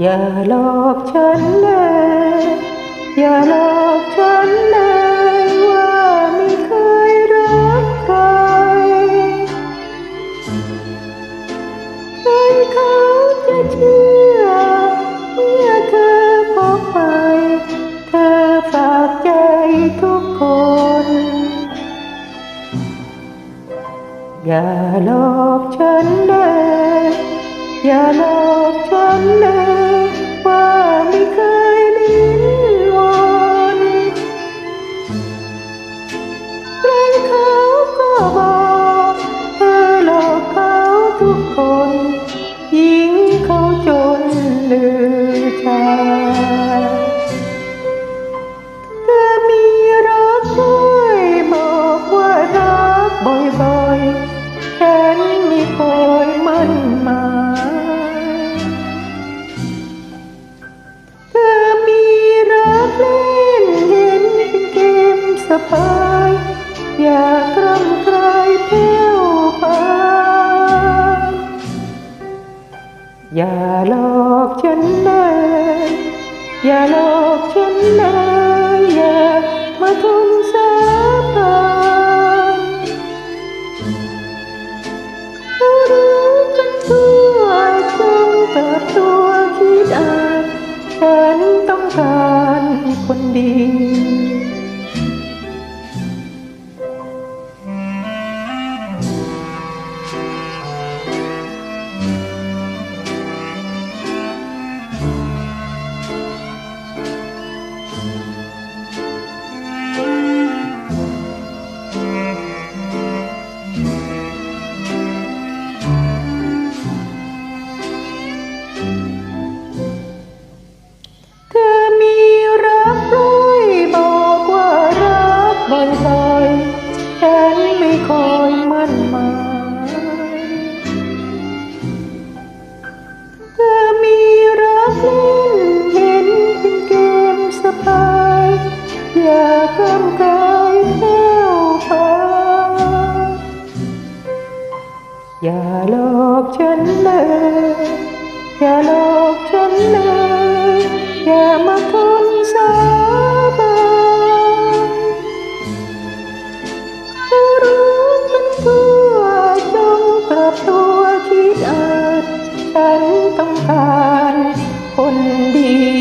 อย่าหลอกฉันเลยอย่าหลอกฉันเลยว่าไม่เคยรักใครใครเขาจะเชื่อเมื่อเธอพบไป เธอฝากใจทุกคน อย่าหลอกฉันเลยอย่าหลอกฉันเลยากกรำใครเที่ยวไปอย่าหลอกฉันเลยอย่าหลอกฉันเลยอย่ามาทำสาบานเรารู้กันทั่วจงเปิดตัวคิดอ่านฉันต้องการคนดี อย่าหลอกฉันเลยอย่าหลอกฉันเลยอย่ามาทนสาบานถ้ารู้มันทั่วจงปรับตัวคิดอ่านฉันต้องการคนดี